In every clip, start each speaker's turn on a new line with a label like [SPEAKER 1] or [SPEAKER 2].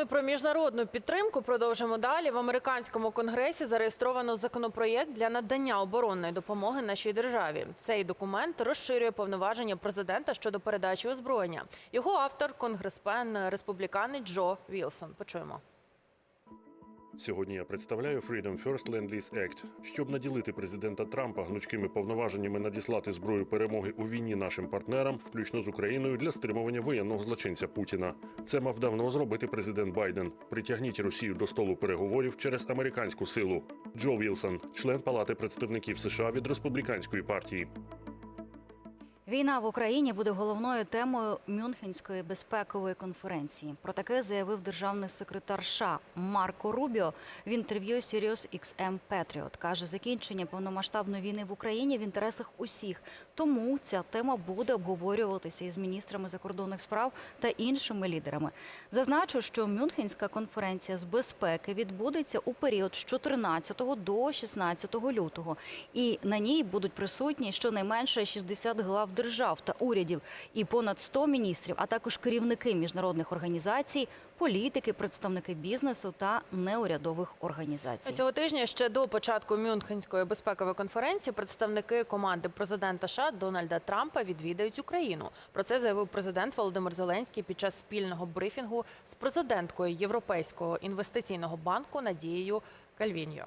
[SPEAKER 1] Ну і про міжнародну підтримку продовжимо далі. В американському конгресі зареєстровано законопроєкт для надання оборонної допомоги нашій державі. Цей документ розширює повноваження президента щодо передачі озброєння. Його автор конгреспен республіканець Джо Вілсон. Почуємо.
[SPEAKER 2] Сьогодні я представляю Freedom First Land Lease Act, щоб наділити президента Трампа гнучкими повноваженнями надіслати зброю перемоги у війні нашим партнерам, включно з Україною, для стримування воєнного злочинця Путіна. Це мав давно зробити президент Байден. Притягніть Росію до столу переговорів через американську силу. Джо Вілсон, член Палати представників США від республіканської партії.
[SPEAKER 3] Війна в Україні буде головною темою Мюнхенської безпекової конференції. Про таке заявив державний секретар США Марко Рубіо в інтерв'ю Sirius XM Patriot. Каже, закінчення повномасштабної війни в Україні в інтересах усіх. Тому ця тема буде обговорюватися із міністрами закордонних справ та іншими лідерами. Зазначу, що Мюнхенська конференція з безпеки відбудеться у період з 14 до 16 лютого, і на ній будуть присутні щонайменше 60 глав держав та урядів і понад 100 міністрів, а також керівники міжнародних організацій, політики, представники бізнесу та неурядових організацій.
[SPEAKER 1] Цього тижня ще до початку Мюнхенської безпекової конференції представники команди президента США Дональда Трампа відвідають Україну. Про це заявив президент Володимир Зеленський під час спільного брифінгу з президенткою Європейського інвестиційного банку Надією Кальвіньо.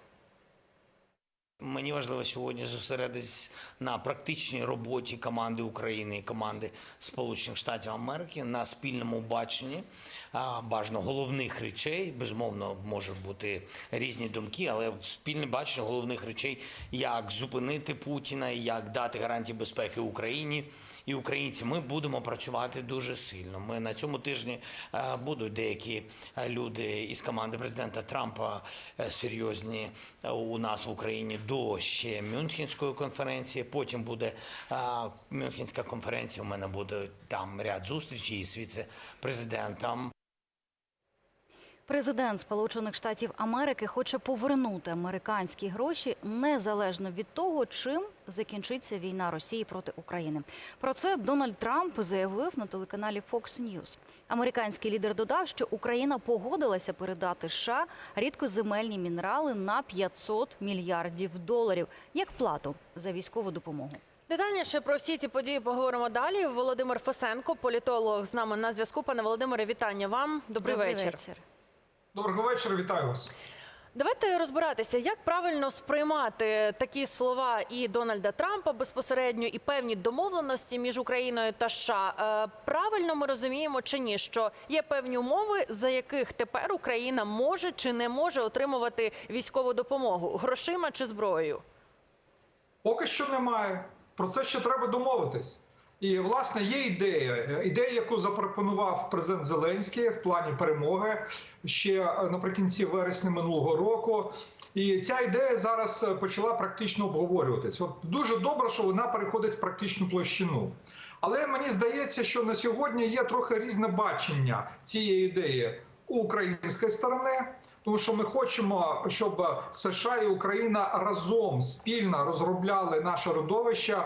[SPEAKER 4] Мені важливо сьогодні зосередитись на практичній роботі команди України і команди Сполучених Штатів Америки на спільному баченні бажано головних речей. Безумовно, можуть бути різні думки, але спільне бачення головних речей, як зупинити Путіна, як дати гарантії безпеки Україні і українці. Ми будемо працювати дуже сильно. Ми на цьому тижні е, будуть деякі е, люди із команди президента Трампа е, серйозні у нас в Україні до ще Мюнхенської конференції. Потім буде Мюнхенська конференція. У мене буде там ряд зустрічей із віце-президентом.
[SPEAKER 3] Президент Сполучених Штатів Америки хоче повернути американські гроші незалежно від того, чим закінчиться війна Росії проти України. Про це Дональд Трамп заявив на телеканалі Fox News. Американський лідер додав, що Україна погодилася передати США рідкоземельні мінерали на 500 мільярдів доларів як плату за військову допомогу.
[SPEAKER 1] Детальніше про всі ці події поговоримо далі. Володимир Фосенко, політолог, з нами на зв'язку. Пане Володимире, вітання вам. Добрий, вечір.
[SPEAKER 5] Доброго вечора, вітаю вас.
[SPEAKER 1] Давайте розбиратися, як правильно сприймати такі слова і Дональда Трампа безпосередньо, і певні домовленості між Україною та США. Е, Правильно ми розуміємо чи ні, що є певні умови, за яких тепер Україна може чи не може отримувати військову допомогу грошима чи зброєю?
[SPEAKER 5] Поки що немає. Про це ще треба домовитись. І власне є ідея. Ідея, яку запропонував президент Зеленський в плані перемоги ще наприкінці вересня минулого року. І ця ідея зараз почала практично обговорюватись. От дуже добре, що вона переходить в практичну площину. Але мені здається, що на сьогодні є трохи різне бачення цієї ідеї у української сторони. Тому що ми хочемо, щоб США і Україна разом спільно розробляли наше родовище,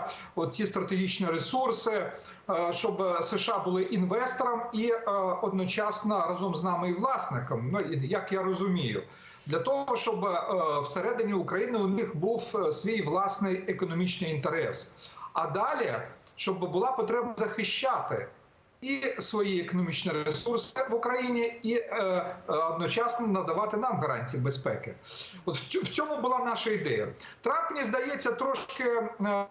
[SPEAKER 5] ці стратегічні ресурси, е, щоб США були інвестором і е, одночасно разом з нами і власником. Ну як я розумію, для того, щоб е, всередині України у них був свій власний економічний інтерес. А далі, щоб була потреба захищати і свої економічні ресурси в Україні, і е, е, одночасно надавати нам гарантії безпеки. От в, цьому була наша ідея. Трамп мені здається трошки. Е,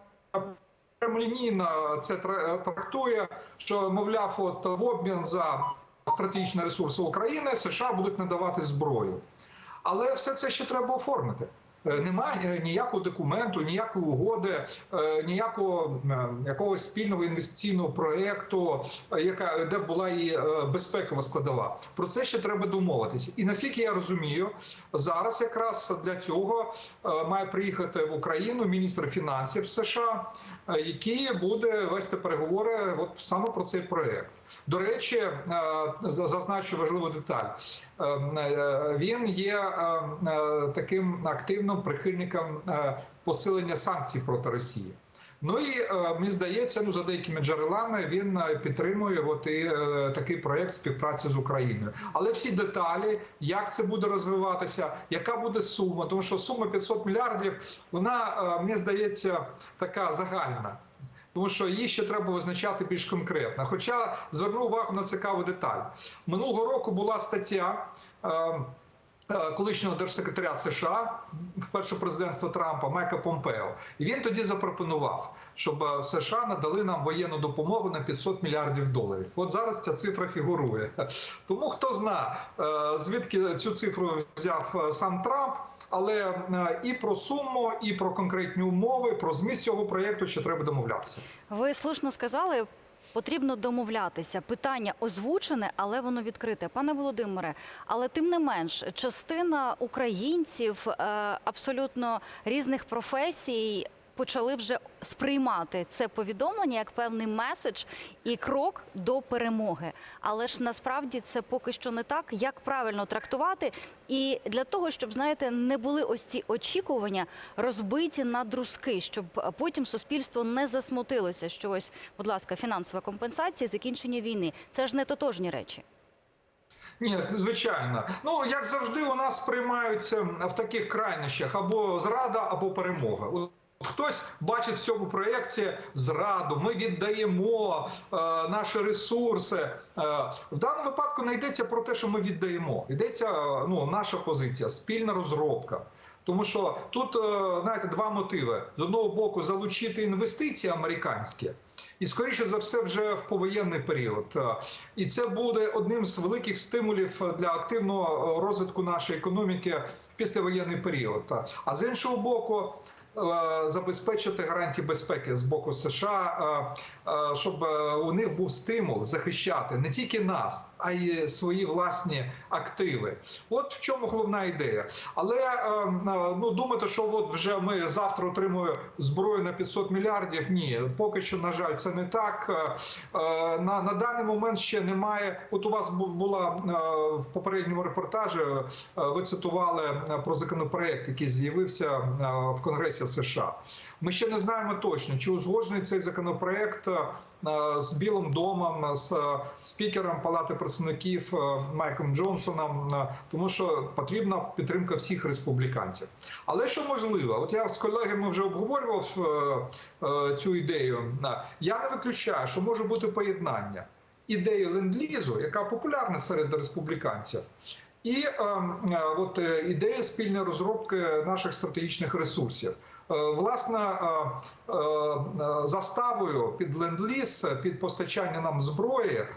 [SPEAKER 5] прямолінійно це трактує, що мовляв, от в обмін за стратегічні ресурси України США будуть надавати зброю. Але все це ще треба оформити. Е, Немає ніякого документу, ніякої угоди, е, ніякого е, якогось спільного інвестиційного проєкту, яка де була і безпекова складова. Про це ще треба домовитися. І наскільки я розумію, зараз якраз для цього має приїхати в Україну міністр фінансів США, який буде вести переговори от саме про цей проєкт. До речі, зазначу важливу деталь. Він є таким активним прихильником е, посилення санкцій проти Росії. Ну і е, мені здається, ну за деякими джерелами він е, підтримує от і такий проект співпраці з Україною. Але всі деталі, як це буде розвиватися, яка буде сума, тому що сума 500 мільярдів, вона мені здається така загальна. Тому що її ще треба визначати більш конкретно. Хоча зверну увагу на цікаву деталь. Минулого року була стаття. е, Колишнього держсекретаря США вперше президентства Трампа Майка Помпео, і він тоді запропонував, щоб е, США надали нам воєнну допомогу на 500 мільярдів доларів. От зараз ця цифра фігурує. Тому хто зна, е, звідки цю цифру взяв е, сам Трамп. Але е, і про суму, і про конкретні умови, про зміст цього проєкту ще треба домовлятися.
[SPEAKER 3] Ви слушно сказали. Потрібно домовлятися. Питання озвучене, але воно відкрите. Пане Володимире, але тим не менш, частина українців е, абсолютно різних професій почали вже сприймати це повідомлення як певний меседж і крок до перемоги. Але ж насправді це поки що не так, як правильно трактувати. І для того, щоб знаєте, не були ось ці очікування розбиті на друзки, щоб потім суспільство не засмутилося, що ось, будь ласка, фінансова компенсація, закінчення війни. Це ж не тотожні речі.
[SPEAKER 5] Ні, звичайно. Ну як завжди, у нас приймаються в таких крайнощах або зрада, або перемога. Хтось бачить в цьому проєкті зраду. Ми віддаємо е, наші ресурси. Е, в даному випадку не йдеться про те, що ми віддаємо. Йдеться е, ну, наша позиція, спільна розробка. Тому що тут е, знаєте два мотиви: з одного боку, залучити інвестиції американські. І скоріше за все, вже в повоєнний період, Е, і це буде одним з великих стимулів для активного розвитку нашої економіки в післявоєнний період. А з іншого боку, забезпечити гарантії безпеки з боку США, е, е, щоб е, у них був стимул захищати не тільки нас, а й свої власні активи. От в чому головна ідея. Але е, е, ну думати, що от вже ми завтра отримуємо зброю на 500 мільярдів. Ні, поки що, на жаль, це не так. Е, е, На, на даний момент ще немає. От у вас бу- була е, в попередньому репортажі. е, Ви цитували е, про законопроект, який з'явився е, в Конгресі США. Ми ще не знаємо точно, чи узгоджений цей законопроект е, з Білим домом, з е, спікером Палати представників е, Майком Джонсоном, е, тому що потрібна підтримка всіх республіканців. Але що можливо, от я з колегами вже обговорював е, е, цю ідею. Е, Я не виключаю, що може бути поєднання ідеї ленд-лізу, яка популярна серед республіканців. І е, е, от е, ідея спільної розробки наших стратегічних ресурсів. Е, Власне, е, е, заставою під ленд-ліз, під постачання нам зброї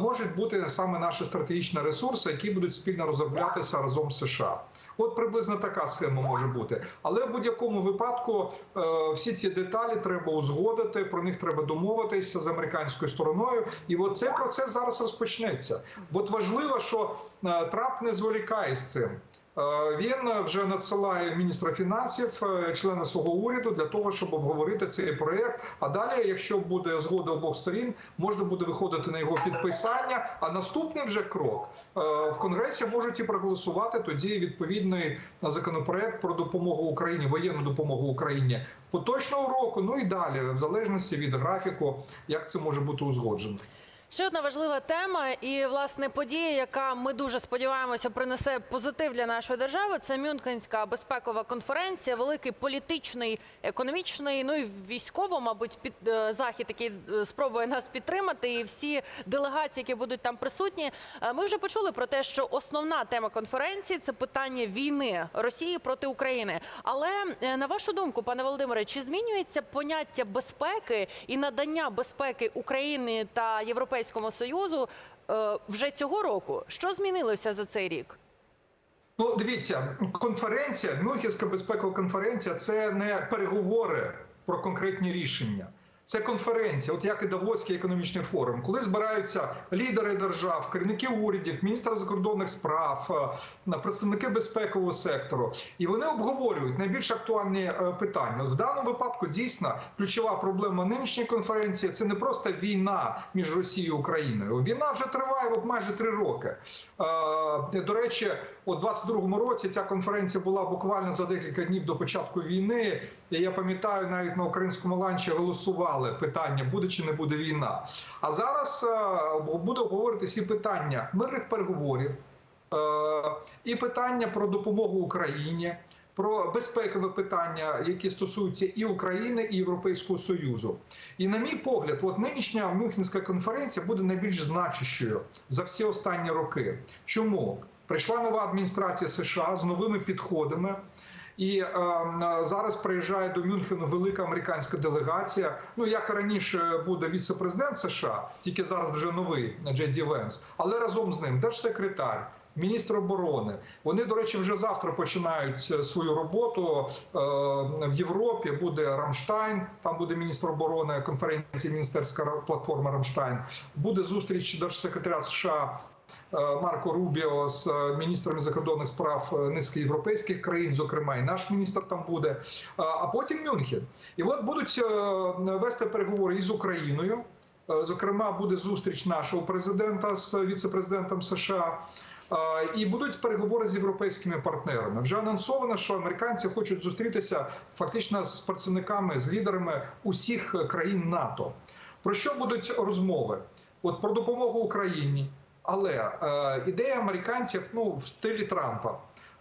[SPEAKER 5] можуть бути саме наші стратегічні ресурси, які будуть спільно розроблятися разом з США. От приблизно така схема може бути. Але в будь-якому випадку всі ці деталі треба узгодити, про них треба домовитися з американською стороною. І от цей процес зараз розпочнеться. От важливо, що Трамп не зволікає з цим. Е, Він вже надсилає міністра фінансів, е, члена свого уряду для того, щоб обговорити цей проект. А далі, якщо буде згода обох сторін, можна буде виходити на його підписання. А наступний вже крок е, в конгресі можуть і проголосувати тоді відповідний законопроект про допомогу Україні, воєнну допомогу Україні поточного року. Ну і далі, в залежності від графіку, як це може бути узгоджено.
[SPEAKER 1] Ще одна важлива тема, і власне подія, яка ми дуже сподіваємося принесе позитив для нашої держави. Це Мюнхенська безпекова конференція, великий політичний, економічний, ну і військово, мабуть, під е, захід, який е, спробує нас підтримати. І всі делегації, які будуть там присутні. Е, Ми вже почули про те, що основна тема конференції це питання війни Росії проти України. Але на вашу думку, пане Володимире, чи змінюється поняття безпеки і надання безпеки Україні та Європейському Союзу е, вже цього року? Що змінилося за цей рік?
[SPEAKER 5] Ну, дивіться, конференція, Мюнхенська безпекова конференція це не переговори про конкретні рішення. Це конференція, от як і Давоський економічний форум, коли збираються лідери держав, керівники урядів, міністри закордонних справ, е, представники безпекового сектору, і вони обговорюють найбільш актуальні е, питання. В даному випадку дійсно ключова проблема нинішньої конференції це не просто війна між Росією і Україною. Війна вже триває от майже три роки. Е, До речі, у 22-му році ця конференція була буквально за декілька днів до початку війни. І я пам'ятаю, навіть на українському ланчі голосували питання, буде чи не буде війна. А зараз е, буде обговоритися і питання мирних переговорів, е, і питання про допомогу Україні. Про безпекове питання, які стосуються і України, і Європейського союзу, і на мій погляд, от нинішня Мюнхенська конференція буде найбільш значущою за всі останні роки. Чому прийшла нова адміністрація США з новими підходами? І е, зараз приїжджає до Мюнхену велика американська делегація. Ну як раніше буде віце-президент США, тільки зараз вже новий Джей Венс, але разом з ним держсекретар. Міністр оборони вони, до речі, вже завтра починають свою роботу е, в Європі. Буде Рамштайн, там буде міністр оборони конференції, міністерська платформа Рамштайн. Буде зустріч держсекретаря США е, Марко Рубіо з е, міністрами закордонних справ е, низки європейських країн, зокрема, і наш міністр там буде. Е, А потім Мюнхен. І от будуть е, вести переговори із Україною. Е, Зокрема, буде зустріч нашого президента з віце-президентом США. Е, І будуть переговори з європейськими партнерами. Вже анонсовано, що американці хочуть зустрітися фактично з представниками, з лідерами усіх країн НАТО. Про що будуть розмови? От про допомогу Україні. Але е, ідея американців ну в стилі Трампа: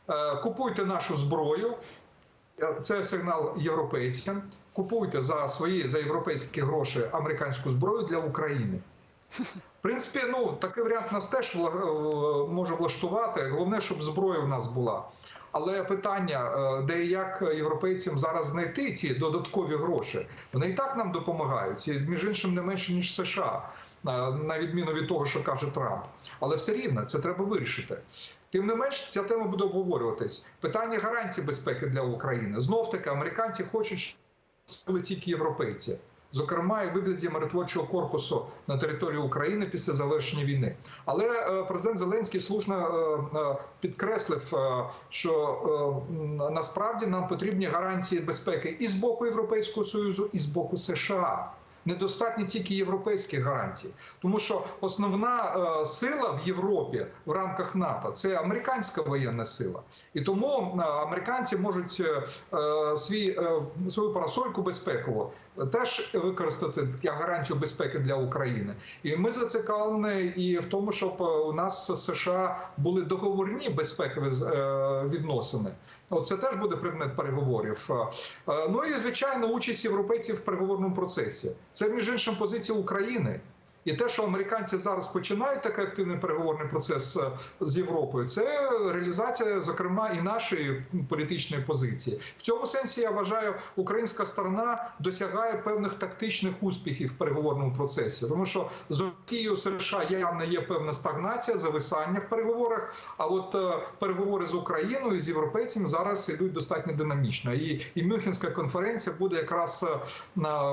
[SPEAKER 5] е, купуйте нашу зброю. Е, Це сигнал європейцям. Купуйте за свої за європейські гроші американську зброю для України. В принципі, ну такий варіант нас теж може влаштувати. Головне, щоб зброя в нас була. Але питання, де і як європейцям зараз знайти ці додаткові гроші, вони і так нам допомагають, між іншим не менше ніж США, на відміну від того, що каже Трамп. Але все рівно це треба вирішити. Тим не менш, ця тема буде обговорюватись. Питання гарантій безпеки для України. Знов таки, американці хочуть, були тільки європейці. Зокрема, і вигляді миротворчого корпусу на території України після завершення війни. Але е, президент Зеленський слушно е, е, підкреслив, що насправді нам потрібні гарантії безпеки і з боку Європейського союзу, і з боку США. Недостатні тільки європейських гарантій, тому що основна е, сила в Європі в рамках НАТО це американська воєнна сила, і тому е, американці можуть е, свій свою парасольку безпекову теж використати як гарантію безпеки для України. І ми зацікавлені і в тому, щоб е, у нас США були договорні безпекові е, відносини. Оце теж буде предмет переговорів. Е, Ну і звичайно, участь європейців в переговорному процесі. Це між іншим позиція України. І те, що американці зараз починають такий активний переговорний процес е, з Європою, це реалізація, зокрема, і нашої політичної позиції. В цьому сенсі я вважаю, українська сторона досягає певних тактичних успіхів в переговорному процесі, тому що з Росією США явно є певна стагнація, зависання в переговорах. А от е, переговори з Україною з європейцями зараз йдуть достатньо динамічно. І, і Мюнхенська конференція буде якраз е,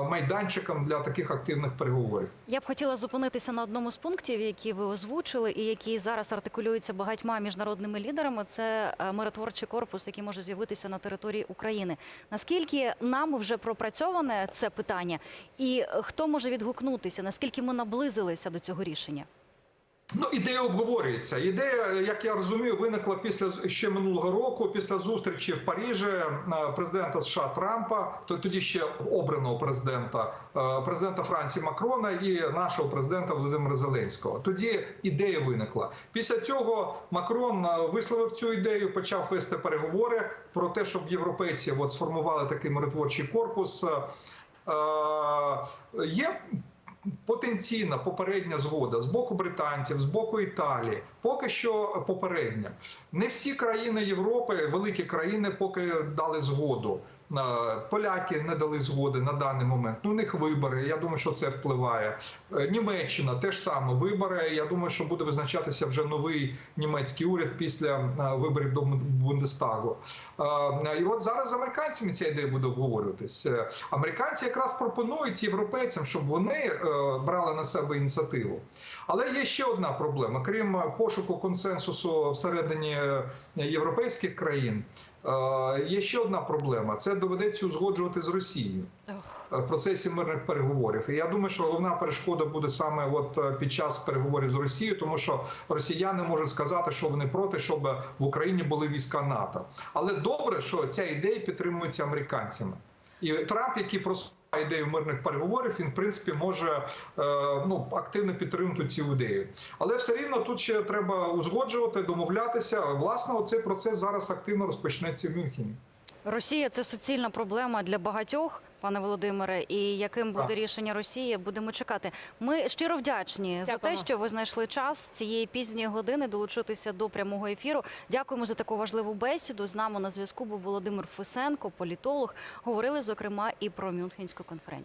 [SPEAKER 5] майданчиком для таких активних переговорів.
[SPEAKER 3] Я б хотіла зупинитися на одному з пунктів, які ви озвучили, і які зараз артикулюються багатьма міжнародними лідерами. Це е, миротворчий корпус, який може з'явитися на території України. Наскільки нам вже пропрацьоване це питання, і е, хто може відгукнутися? Наскільки ми наблизилися до цього рішення?
[SPEAKER 5] Ну, ідея обговорюється. Ідея, як я розумію, виникла після ще минулого року, після зустрічі в Парижі е, президента США Трампа, тоді ще обраного президента, е, президента Франції Макрона і нашого президента Володимира Зеленського. Тоді ідея виникла. Після цього Макрон е, висловив цю ідею, почав вести переговори про те, щоб європейці от сформували такий миротворчий корпус. Є потенційна попередня згода з боку британців, з боку Італії, поки що попередня. Не всі країни Європи, великі країни, поки дали згоду. Е, Поляки не дали згоди на даний момент. Ну, у них вибори. Я думаю, що це впливає. Е, Німеччина теж саме вибори. Я думаю, що буде визначатися вже новий німецький уряд після е, виборів до Бундестагу. І от зараз з американцями ця ідея буде обговорюватись. Американці якраз пропонують європейцям, щоб вони брали на себе ініціативу. Але є ще одна проблема: крім пошуку консенсусу всередині європейських країн. Є ще одна проблема: це доведеться узгоджувати з Росією е, в процесі мирних переговорів. І я думаю, що головна перешкода буде саме от е, під час переговорів з Росією, тому що росіяни можуть сказати, що вони проти, щоб в Україні були війська НАТО. Але добре, що ця ідея підтримується американцями. І Трамп, який просуває ідею мирних переговорів, він в принципі може е, ну активно підтримати цю ідею. Але все рівно тут ще треба узгоджувати, домовлятися. Власне, оцей процес зараз активно розпочнеться в Мюнхені.
[SPEAKER 3] Росія це суцільна проблема для багатьох, пане Володимире. І яким буде
[SPEAKER 5] Так.
[SPEAKER 3] рішення Росії, будемо чекати. Ми щиро вдячні за те, що ви знайшли час цієї пізньої години долучитися до прямого ефіру. Дякуємо за таку важливу бесіду. З нами на зв'язку був Володимир Фисенко, політолог. Говорили зокрема і про Мюнхенську конференцію.